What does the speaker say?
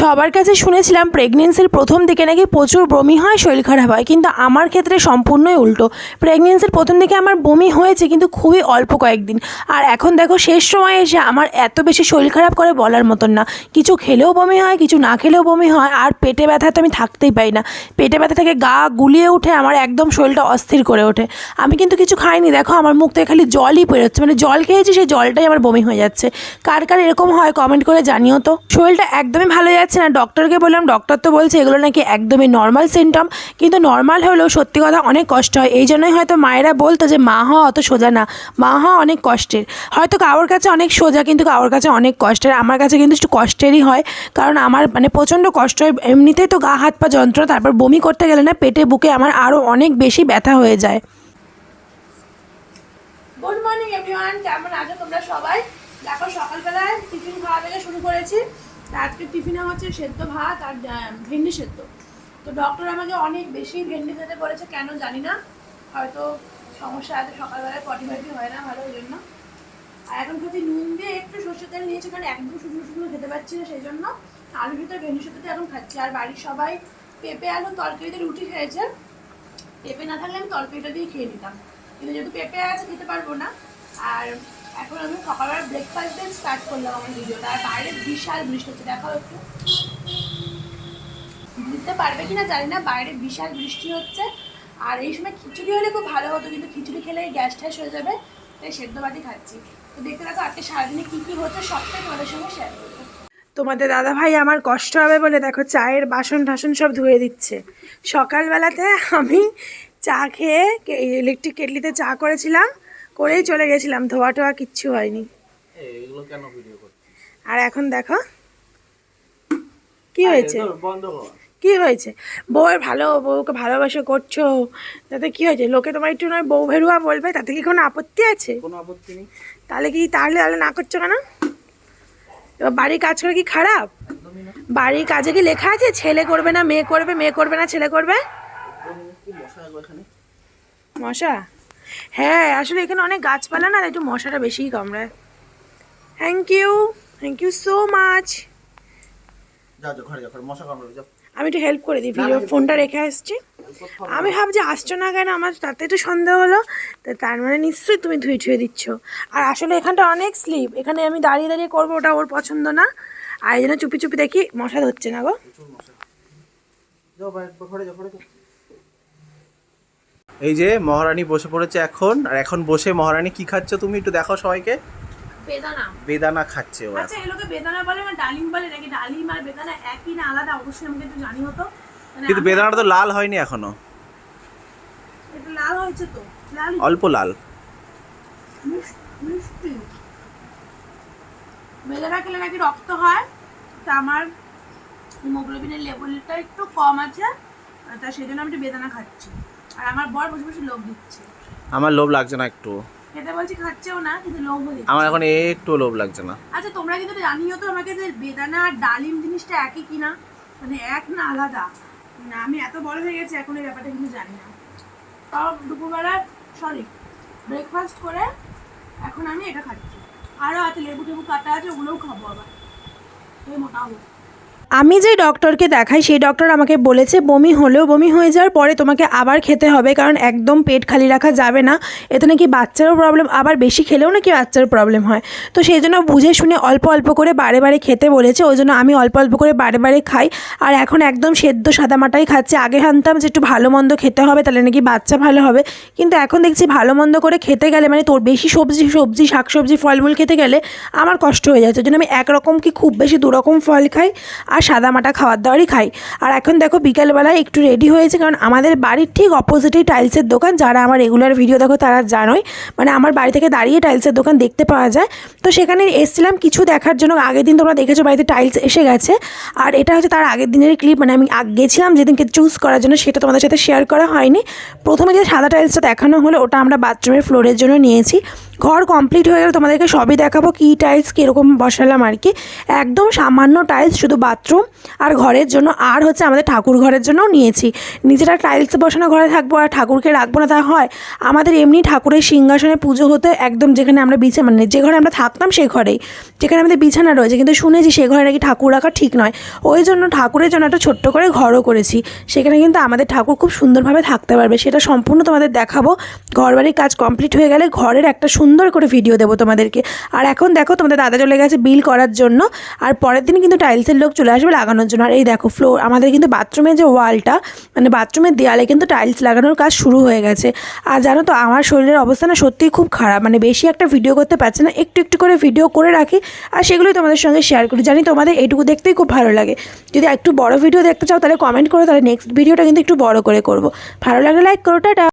সবার কাছে শুনেছিলাম প্রেগনেন্সির প্রথম দিকে নাকি প্রচুর বমি হয়, শরীর খারাপ হয়। কিন্তু আমার ক্ষেত্রে সম্পূর্ণই উল্টো। প্রেগনেন্সির প্রথম দিকে আমার বমি হয়েছে, কিন্তু খুবই অল্প কয়েকদিন। আর এখন দেখো, শেষ সময় এসে আমার এত বেশি শরীর খারাপ করে বলার মতন না। কিছু খেলেও বমি হয়, কিছু না খেলেও বমি হয়, আর পেটে ব্যথা তো আমি থাকতেই পারি না। পেটে ব্যথা থেকে গা গুলিয়ে উঠে আমার একদম শরীরটা অস্থির করে ওঠে। আমি কিন্তু কিছু খাইনি, দেখো, আমার মুখ থেকে খালি জলই বেরোচ্ছে মানে জল খেয়েছি, সেই জলটাই আমার বমি হয়ে যাচ্ছে। কার কার এরকম হয় কমেন্ট করে জানিও তো। শরীরটা একদমই ভালো যাচ্ছে না ডক্টরকে বললাম ডক্টর তো বলছে এগুলো নাকি একদমই নর্মাল সিমটম কিন্তু নর্মাল হলেও সত্যি কথা অনেক কষ্ট হয়। এই জন্যই হয়তো মায়েরা বলতো যে মা হওয়া অত সোজা না, মা হওয়া অনেক কষ্টের। হয়তো কারোর কাছে অনেক সোজা, কিন্তু কারোর কাছে অনেক কষ্টের। আমার কাছে কিন্তু একটু কষ্টেরই হয়, কারণ আমার মানে প্রচণ্ড কষ্ট হয়। এমনিতেই তো গা, হাত, পা যন্ত্রণা, তারপর বমি করতে গেলে না পেটে, বুকে আমার আরও অনেক বেশি ব্যথা হয়ে যায়। গুড মর্নিং এভরিওয়ান কেমন আছো তোমরা সবাই? দেখো, সকালবেলায় টিফিন খাওয়া থেকে শুরু করেছি। আজকে টিফিনে হচ্ছে সেদ্ধ ভাত আর ভেন্ডি সেদ্ধ। তো ডক্টর আমাকে অনেক বেশি ভেন্ডি খেতে বলেছে, কেন জানি না। হয়তো সমস্যা আছে, সকালবেলায় পটি পটি হয় না ভালো ওই জন্য। আর এখন খাচ্ছি নুন দিয়ে একটু সর্ষের তেল নিয়েছি, কারণ একদম শুকনো শুকনো খেতে পারছি না সেই জন্য। আলুর ভিতরে ভেন্ডি সেদ্ধটা এখন খাচ্ছি। আর বাড়ির সবাই পেঁপে আলু তরকারিতে রুটি খেয়েছে। পেঁপে না থাকলে আমি তরকারিটা দিয়ে খেয়ে নিতাম। কিন্তু যেহেতু পেঁপে আছে, খেতে পারব না। আর এখন আমি সকালবেলা ব্রেকফাস্ট দিয়ে স্টার্ট করলাম আমার ভিডিওটা আর বাইরে বিশাল বৃষ্টি হচ্ছে, দেখাও একটু। বুঝতে পারবে কিনা জানি না, বাইরে বিশাল বৃষ্টি হচ্ছে। আর এই সময় খিচুড়ি হলে খুব ভালো হতো, কিন্তু খিচুড়ি খেলে গ্যাস ট্যাস হয়ে যাবে, তাই সেদ্ধ ভাতই খাচ্ছি। তো দেখতে দেখো আজকে সারাদিনে কী কী হচ্ছে, সবটাই তোমাদের সঙ্গে শেয়ার করব। তোমাদের দাদা ভাই আমার কষ্ট হবে বলে দেখো, চায়ের বাসন টাসন সব ধুয়ে দিচ্ছে। সকালবেলাতে আমি চা খেয়ে ইলেকট্রিক কেটলিতে চা করেছিলাম। করেই চলে গেছিলাম ধোয়া টোয়া কিচ্ছু হয়নি। আর এখন দেখো কি হয়েছে? কি হয়েছে? বউয়ের ভালো বউকে ভালোবাসা করছ তাতে কি হয়েছে? লোকে তোমার একটু নয় বউ ভেরুয়া বলবে তাতে কি কোনো আপত্তি আছে? কোনো আপত্তি নেই। তাহলে কি তাহলে তাহলে না করছ কেন? এবার বাড়ির কাজ করে কি খারাপ? বাড়ির কাজে কি লেখা আছে? ছেলে করবে না মেয়ে করবে মেয়ে করবে না ছেলে করবে? মশা? হ্যাঁ আসলে এখানে অনেক গাছপালা না একটু মশাটা বেশিই কামড়ায়। Thank you thank you so much আমি একটু হেল্প করে দিই ভিডিও ফোনটা রেখে আসছি। আমি ভাবছি আসছো না কেন? আমার তাতে একটু সন্দেহ হলো। তো তার মানে নিশ্চয়ই তুমি ধুয়ে ধুয়ে দিচ্ছ। আর আসলে এখানটা অনেক স্লিপ এখানে আমি দাঁড়িয়ে দাঁড়িয়ে করব ওটা ওর পছন্দ না। আর এই জন্য চুপি চুপি দেখি মশা ধরছে না গো প্রচুর মশা যাও বাইরে ঘরে যাও ঘরে যাও এই যে মহারানী বসে পড়েছে এখন আর এখন বসে মহারানী কি খাচ্ছ তুমি একটু দেখো সবাইকে? বেদানা। বেদানা খাচ্ছে ও আচ্ছা এগুলোকে বেদানা বলে না ডালিম বলে নাকি? ডালিম আর বেদানা একই না আলাদা? অবশ্যই আমাকে একটু জানি হতো মানে কিন্তু বেদানাটা তো লাল হয়নি এখনও। এটা লাল হয়েছে তো। লাল অল্প লাল। মিষ্টি। বেদানা খেলে নাকি রক্ত হয় তা আমার হিমোগ্লোবিনের লেভেলটা একটু কম আছে তা সেই জন্য আমি একটু বেদানা খাচ্ছি। আর আমার বর বসে বসে লোভ দিচ্ছে। আমার লোভ লাগছে না একটু। খেতে বলছি খাচ্ছেও না কিন্তু লোভও দিচ্ছে আমার এখন একটু লোভ লাগছে না। আচ্ছা তোমরা কিন্তু জানিও তো আমাকে যে বেদানা আর ডালিম জিনিসটা একই কিনা? মানে এক না আলাদা? না আমি এত বড় হয়ে গেছি এখন এই ব্যাপারটা কিন্তু জানি না। তাও দুপুরবেলা সরি ব্রেকফাস্ট করে এখন আমি এটা খাচ্ছি। আরও আছে লেবু টেবু কাটা আছে ওগুলোও খাব আবার। এই মোটা আমি যে ডক্টরকে দেখাই, সেই ডক্টর আমাকে বলেছে, বমি হলেও বমি হয়ে যাওয়ার পরে তোমাকে আবার খেতে হবে, কারণ একদম পেট খালি রাখা যাবে না। এতে নাকি বাচ্চারও প্রবলেম আবার বেশি খেলেও নাকি বাচ্চার প্রবলেম হয়। তো সেই জন্য বুঝে শুনে অল্প অল্প করে বারে বারে খেতে বলেছে, ওই জন্য আমি অল্প অল্প করে বারে বারে খাই। আর এখন একদম সেদ্ধ সাদামাটাই খাচ্ছি। আগে জানতাম যে একটু ভালো মন্দ খেতে হবে, তাহলে নাকি বাচ্চা ভালো হবে। কিন্তু এখন দেখছি ভালো মন্দ করে খেতে গেলে মানে তোর বেশি সবজি সবজি, শাকসবজি, ফলমূল খেতে গেলে আমার কষ্ট হয়ে যাচ্ছে। ওই জন্য আমি একরকম কি খুব বেশি দুরকম ফল খাই। আর সাদামাটা খাবার দাবারই খাই। আর এখন দেখো বিকালবেলায় একটু রেডি হয়েছে, কারণ আমাদের বাড়ির ঠিক অপোজিটেই টাইলসের দোকান, যারা আমার রেগুলার ভিডিও দেখো তারা জানোই। মানে আমার বাড়ি থেকে দাঁড়িয়ে টাইলসের দোকান দেখতে পাওয়া যায়। তো সেখানে এসেছিলাম কিছু দেখার জন্য। আগের দিন তোমরা দেখেছ বাড়িতে টাইলস এসে গেছে। আর এটা হচ্ছে তার আগের দিনের ক্লিপ মানে আমি গেছিলাম যেদিনকে চুজ করার জন্য, সেটা তোমাদের সাথে শেয়ার করা হয়নি। প্রথমে যে সাদা টাইলসটা দেখানো হলো, ওটা আমরা বাথরুমের ফ্লোরের জন্য নিয়েছি। ঘর কমপ্লিট হয়ে গেলে তোমাদেরকে সবই দেখাবো কী টাইলস কীরকম বসালাম আর কি। একদম সামান্য টাইলস শুধু বাথরুম আর ঘরের জন্য। আর হচ্ছে আমাদের ঠাকুর ঘরের জন্যও নিয়েছি। নিজেরা টাইলস বসানো ঘরে থাকব আর ঠাকুরকে রাখব না তা হয়। আমাদের এমনি ঠাকুরের সিংহাসনে পুজো হতে একদম যেখানে আমরা বিছা মানে যে ঘরে আমরা থাকতাম সেই ঘরেই। যেখানে আমাদের বিছানা রয়েছে। কিন্তু শুনেছি সেই ঘরে নাকি ঠাকুর রাখা ঠিক নয়। ওই জন্য ঠাকুরের জন্য একটা ছোট্ট করে ঘরও করেছি। সেখানে কিন্তু আমাদের ঠাকুর খুব সুন্দরভাবে থাকতে পারবে। সেটা সম্পূর্ণ তোমাদের দেখাবো। ঘর বাড়ির কাজ কমপ্লিট হয়ে গেলে ঘরের একটা সুন্দর করে ভিডিও দেবো তোমাদেরকে। আর এখন দেখো, তোমাদের দাদা চলে গেছে বিল করার জন্য। আর পরের দিন কিন্তু টাইলসের লোক চলে আসবে লাগানোর জন্য। আর এই দেখো ফ্লোর আমাদের কিন্তু বাথরুমের যে ওয়ালটা মানে বাথরুমের দেয়ালে কিন্তু টাইলস লাগানোর কাজ শুরু হয়ে গেছে। আর জানো তো, আমার শরীরের অবস্থা না সত্যিই খুব খারাপ। মানে বেশি একটা ভিডিও করতে পারছে না, একটু একটু করে ভিডিও করে রাখি। আর সেগুলোই তোমাদের সঙ্গে শেয়ার করি। জানি তোমাদের এইটুকু দেখতেই খুব ভালো লাগে। যদি একটু বড় ভিডিও দেখতে চাও, তাহলে কমেন্ট করো। তাহলে নেক্সট ভিডিওটা কিন্তু একটু বড় করে করব। ভালো লাগলে লাইক করো, টাটা।